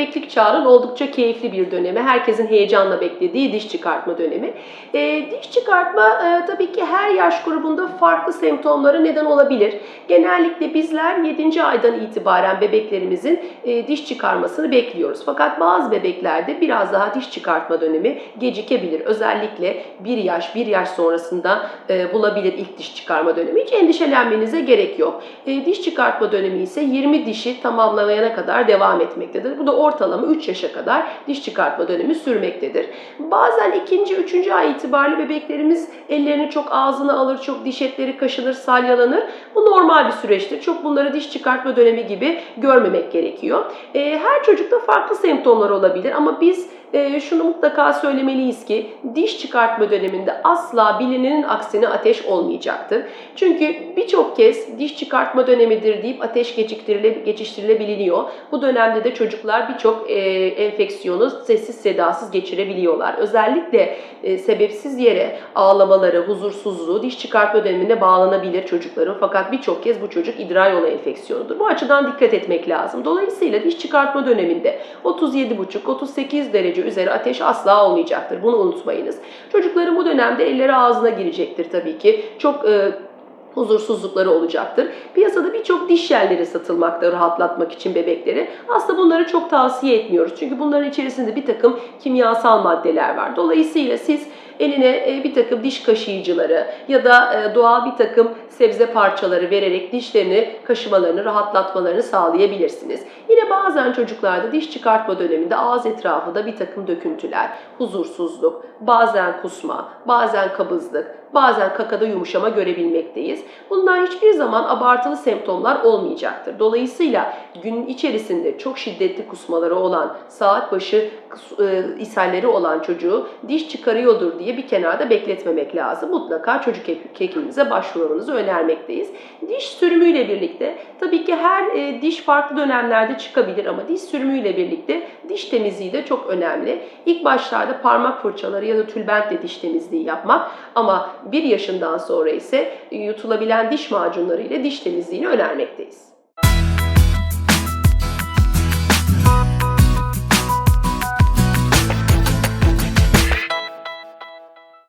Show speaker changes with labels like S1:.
S1: bebeklik çağının oldukça keyifli bir dönemi. Herkesin heyecanla beklediği diş çıkartma dönemi. E, diş çıkartma e, tabii ki her yaş grubunda farklı semptomlara neden olabilir. Genellikle bizler 7. aydan itibaren bebeklerimizin e, diş çıkarmasını bekliyoruz. Fakat bazı bebeklerde biraz daha diş çıkartma dönemi gecikebilir. Özellikle 1 yaş, 1 yaş sonrasında e, bulabilir ilk diş çıkarma dönemi. Hiç endişelenmenize gerek yok. E, diş çıkartma dönemi ise 20 dişi tamamlayana kadar devam etmektedir. Bu da ortalama 3 yaşa kadar diş çıkartma dönemi sürmektedir. Bazen ikinci, üçüncü ay itibariyle bebeklerimiz ellerini çok ağzına alır, çok diş etleri kaşınır, salyalanır. Bu normal bir süreçtir. Çok bunları diş çıkartma dönemi gibi görmemek gerekiyor. E, her çocukta farklı semptomlar olabilir ama biz e, şunu mutlaka söylemeliyiz ki diş çıkartma döneminde asla bilinenin aksine ateş olmayacaktır. Çünkü birçok kez diş çıkartma dönemidir deyip ateş geciktirile, geçiştirilebiliyor. Bu dönemde de çocuklar birçok e, enfeksiyonu sessiz sedasız geçirebiliyorlar. Özellikle e, sebepsiz yere ağlamaları, huzursuzluğu diş çıkartma dönemine bağlanabilir çocukların. Fakat birçok kez bu çocuk idrar yolu enfeksiyonudur. Bu açıdan dikkat etmek lazım. Dolayısıyla diş çıkartma döneminde 37,5-38 derece üzeri ateş asla olmayacaktır. Bunu unutmayınız. Çocukların bu dönemde elleri ağzına girecektir tabii ki. Çok e, huzursuzlukları olacaktır. Piyasada birçok diş jelleri satılmakta rahatlatmak için bebekleri. Aslında bunları çok tavsiye etmiyoruz. Çünkü bunların içerisinde bir takım kimyasal maddeler var. Dolayısıyla siz eline e, bir takım diş kaşıyıcıları ya da e, doğal bir takım sebze parçaları vererek dişlerini kaşımalarını, rahatlatmalarını sağlayabilirsiniz. Yine bazen çocuklarda diş çıkartma döneminde ağız etrafında bir takım döküntüler, huzursuzluk, bazen kusma, bazen kabızlık, bazen kakada yumuşama görebilmekteyiz. Bunlar hiçbir zaman abartılı semptomlar olmayacaktır. Dolayısıyla gün içerisinde çok şiddetli kusmaları olan, saat başı e, ishalleri olan çocuğu diş çıkarıyordur diye bir kenarda bekletmemek lazım. Mutlaka çocuk hekimimize başvurmanızı önermekteyiz. Diş sürümüyle birlikte tabii ki her e, diş farklı dönemlerde çıkabilir ama diş sürümüyle birlikte diş temizliği de çok önemli. İlk başlarda parmak fırçaları ya da tülbentle diş temizliği yapmak ama bir yaşından sonra ise yutulabilen diş macunları ile diş temizliğini önermekteyiz.